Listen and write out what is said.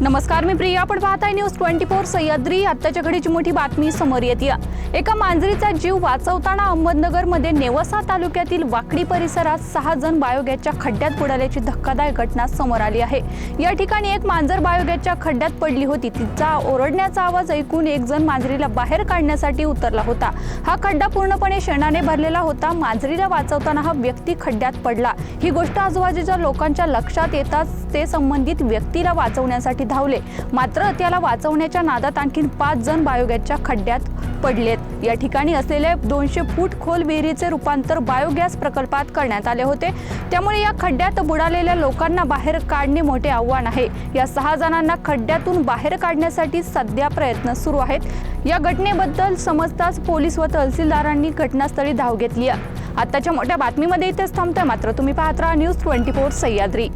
नमस्कार मी प्रिया. आपण पाहताय न्यूज ट्वेंटी फोर सह्याद्री. आत्ताच्या घडीची मोठी बातमी समोर येते एका मांजरीचा जीव वाचवताना अहमदनगरमध्ये नेवसा तालुक्यातील वाकडी परिसरात सहा जण बायोगॅसच्या खड्ड्यात बुडाल्याची धक्कादायक घटना समोर आली आहे. या ठिकाणी एक मांजर बायोगॅसच्या खड्ड्यात पडली होती. तिचा ओरडण्याचा आवाज ऐकून एक जण मांजरीला बाहेर काढण्यासाठी उतरला होता. हा खड्डा पूर्णपणे शेणाने भरलेला होता. मांजरीला वाचवताना हा व्यक्ती खड्ड्यात पडला. ही गोष्ट आजूबाजूच्या लोकांच्या लक्षात येताच ते संबंधित व्यक्तीला वाचवण्यासाठी धावले. मात्र त्याला वाचवण्याच्या नादात आणखी पाच जण बायोगॅसच्या खड्ड्यात पडलेत. या ठिकाणी असलेले दोनशे फूट खोल विहिरीचे रूपांतर बायोगॅस प्रकल्पात करण्यात आले होते. त्यामुळे या खड्ड्यात बुडालेल्या लोकांना बाहेर काढणे मोठे आव्हान आहे. या सहा जणांना खड्ड्यातून बाहेर काढण्यासाठी सध्या प्रयत्न सुरू आहेत. या घटनेबद्दल समजताच पोलीस व तहसीलदारांनी घटनास्थळी धाव घेतली आहे. आताच्या मोठ्या बातमीमध्ये इथेच थांबतोय. मात्र तुम्ही पाहत राहा न्यूज ट्वेंटी फोर सह्याद्री.